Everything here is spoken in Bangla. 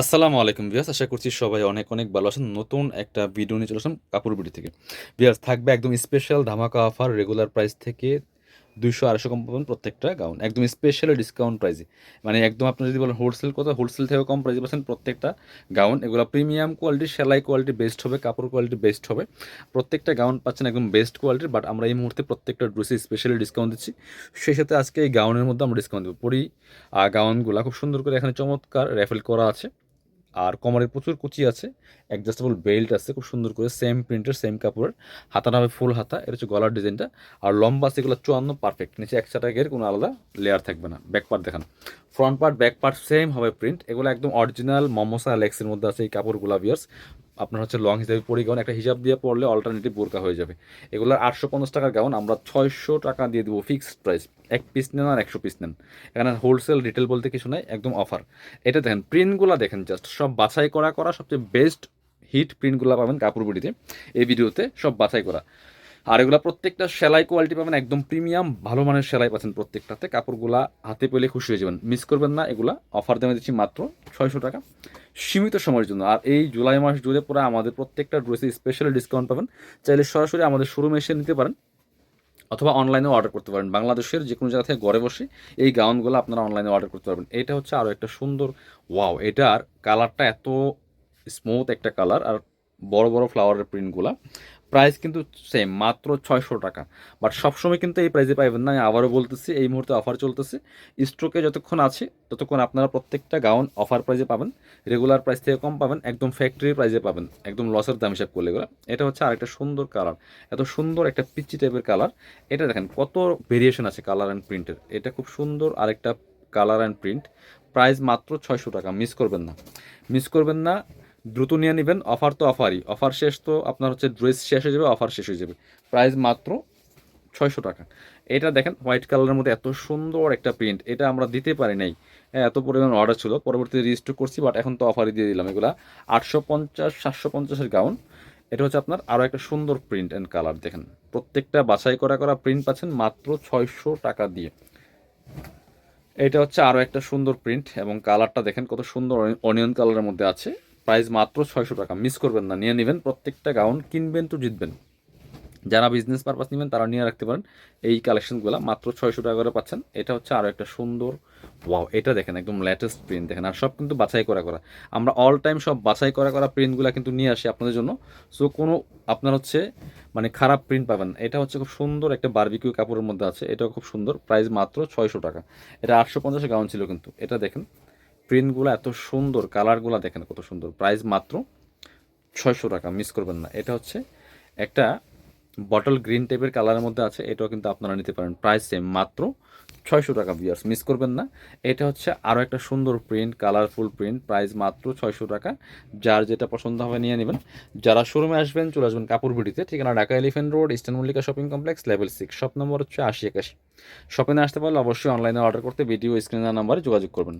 আসসালামু আলাইকুম ভিয়াস আশা করছি সবাই অনেক অনেক ভালো আছেন। নতুন একটা ভিডিও নিয়ে চলে আসলাম কাপড় বিড়ি থেকে। ভিয়াস থাকবে একদম স্পেশাল ধামাকা অফার রেগুলার প্রাইস থেকে দুইশো আড়াইশো কম পাবেন প্রত্যেকটা গাউন একদম স্পেশাল ডিসকাউন্ট প্রাইসে মানে একদম আপনি যদি বলেন হোলসেল কথা হোলসেল থেকেও কম প্রাইসে পাচ্ছেন প্রত্যেকটা গাউন এগুলো প্রিমিয়াম কোয়ালিটি সেলাই কোয়ালিটি বেস্ট হবে, কাপড় কোয়ালিটি বেস্ট হবে। প্রত্যেকটা গাউন পাচ্ছেন একদম বেস্ট কোয়ালিটির বাট আমরা এই মুহূর্তে প্রত্যেকটা ড্রেসে স্পেশালি ডিসকাউন্ট দিচ্ছি। সেই সাথে আজকে এই গাউনের মধ্যে আমরা ডিসকাউন্ট দেবো। পরি গাউনগুলো খুব সুন্দর করে এখানে চমৎকার র্যাফেল করা আছে। আর কমরের প্রচুর কুচি আছে অ্যাডজাস্টেবল বেল্ট আছে, খুব সুন্দর করে সেম প্রিন্টের সেম কাপড়ের হাতাটা হবে ফুল হাতা, এটা হচ্ছে গলার ডিজাইনটা, আর লম্বা আছে এগুলো চুয়ান্ন পারফেক্ট নিচে একশো টাকের কোনো আলাদা লেয়ার থাকবে না ব্যাক পার্ট দেখান। Front part back part same হবে প্রিন্ট এগুলো একদম অরিজিনাল মমসা লেক্সের মধ্যে আছে এই কাপড়গুলো বিয়ার্স আপনার হচ্ছে লং হিসাবে পরি গাউন একটা হিসাব দিয়ে পড়লে অল্টারনেটিভ বোরকা হয়ে যাবে। এগুলো আটশো পঞ্চাশ টাকার গাউন আমরা ছয়শো টাকা দিয়ে দেবো ফিক্সড প্রাইস এক পিস নেন আর একশো পিস নেন। এখানে হোলসেল রিটেল বলতে কিছু নাই, একদম অফার এটা দেখেন প্রিন্টগুলো দেখেন জাস্ট সব বাছাই করা করা সবচেয়ে বেস্ট হিট প্রিন্টগুলো পাবেন কাপড় বুড়িতে। এই ভিডিওতে সব বাছাই করা। আর এগুলো প্রত্যেকটা সেলাই কোয়ালিটি পাবেন, একদম প্রিমিয়াম ভালো মানের সেলাই পাচ্ছেন প্রত্যেকটাতে। কাপড়গুলা হাতে পেলে খুশি হয়ে যাবেন। মিস করবেন না, এগুলা অফার দেওয়া দিচ্ছি মাত্র ছয়শো টাকা। সীমিত সময়ের জন্য। আর এই জুলাই মাস জুড়ে পরে আমাদের প্রত্যেকটা ড্রেসে স্পেশাল ডিসকাউন্ট পাবেন। চাইলে সরাসরি আমাদের শোরুমে এসে নিতে পারেন অথবা অনলাইনেও অর্ডার করতে পারেন। বাংলাদেশের যে কোনো জায়গা থেকে ঘরে বসে এই গাউনগুলো আপনারা অনলাইনে অর্ডার করতে পারবেন। এটা হচ্ছে আরও একটা সুন্দর ওয়াও এটার কালারটা এত স্মুথ একটা কালার আর বড় বড় ফ্লাওয়ারের প্রিন্টগুলা প্রাইস কিন্তু সেম মাত্র ছয়শো টাকা। বাট সবসময় কিন্তু এই প্রাইসে পাইবেন না। আমি আবারও বলতেছি, এই মুহূর্তে অফার চলতেছে। স্ট্রোকে যতক্ষণ আছে, ততক্ষণ আপনারা প্রত্যেকটা গাউন অফার প্রাইসে পাবেন। রেগুলার প্রাইস থেকে কম পাবেন, একদম ফ্যাক্টরি প্রাইসে পাবেন। একদম লসের দাম হিসাব করলে এগুলো। এটা হচ্ছে আরেকটা সুন্দর কালার এত সুন্দর একটা পিচি টাইপের কালার এটা দেখেন, কত ভেরিয়েশন আছে কালার অ্যান্ড প্রিন্টের এটা খুব সুন্দর আরেকটা কালার অ্যান্ড প্রিন্ট প্রাইস মাত্র ছয়শো টাকা। মিস করবেন না। মিস করবেন না। দ্রুত নিয়ে নেবেন, অফার তো অফারই। অফার শেষ তো আপনার হচ্ছে ড্রেস শেষ হয়ে যাবে, অফার শেষ হয়ে যাবে। প্রাইস মাত্র ছয়শো টাকা। এটা দেখেন, হোয়াইট কালারের মধ্যে এত সুন্দর একটা প্রিন্ট, এটা আমরা দিতে পারি নাই। হ্যাঁ এত পরিমাণ অর্ডার ছিল, পরবর্তীতে রেজিস্টার করছি বাট এখন তো অফারই দিয়ে দিলাম এগুলা। আটশো পঞ্চাশ, সাতশো পঞ্চাশের গাউন এটা হচ্ছে আপনার আরও একটা সুন্দর প্রিন্ট অ্যান্ড কালার দেখেন। প্রত্যেকটা বাছাই করা করা প্রিন্ট পাচ্ছেন মাত্র ছয়শো টাকা দিয়ে। এটা হচ্ছে আরও একটা সুন্দর প্রিন্ট এবং কালারটা দেখেন কত সুন্দর অনিয়ন কালারের মধ্যে আছে। প্রাইস মাত্র ছয়শো টাকা। মিস করবেন না, নিয়ে নেবেন। প্রত্যেকটা গাউন কিনবেন তো জিতবেন। যারা বিজনেস পারপাস নেবেন তারা নিয়ে রাখতে পারেন। এই কালেকশনগুলো মাত্র ছয়শো টাকা করে পাচ্ছেন। এটা হচ্ছে আরও একটা সুন্দর ওয়াও এটা দেখেন একদম লেটেস্ট প্রিন্ট দেখেন। আর সব কিন্তু বাছাই করা করা। আমরা অল টাইম সব বাছাই করা করা প্রিন্টগুলো কিন্তু নিয়ে আসি আপনাদের জন্য। সো কোনো আপনার হচ্ছে মানে খারাপ প্রিন্ট পাবেন। এটা হচ্ছে খুব সুন্দর একটা বারবিকিউ কাপড়ের মধ্যে আছে। এটাও খুব সুন্দর। প্রাইস মাত্র ছয়শো টাকা। এটা আটশো পঞ্চাশ গাউন ছিল কিন্তু। এটা দেখেন। প্রিন্টগুলো এত সুন্দর, কালারগুলো দেখেন কত সুন্দর। প্রাইস মাত্র ছয়শো টাকা, মিস করবেন না। এটা হচ্ছে একটা বটল গ্রিন টাইপের কালারের মধ্যে আছে, এটাও কিন্তু আপনারা নিতে পারেন। প্রাইস সেম মাত্র ছয়শো টাকা বিয়ার্স মিস করবেন না। এটা হচ্ছে আরও একটা সুন্দর প্রিন্ট কালারফুল প্রিন্ট প্রাইস মাত্র ছয়শো টাকা। যার যেটা পছন্দ হবে নিয়ে নেবেন। যারা শোরুমে আসবেন, চলে আসবেন কাপড় বিডিতে ঠিকানা Dhaka elephant road eastern Mallika shopping complex level six shop number হচ্ছে আশি একাশি। শপিংয়ে আসতে পারলে অবশ্যই অনলাইনে অর্ডার করতে ভিডিও স্ক্রিনার নাম্বারে যোগাযোগ করবেন।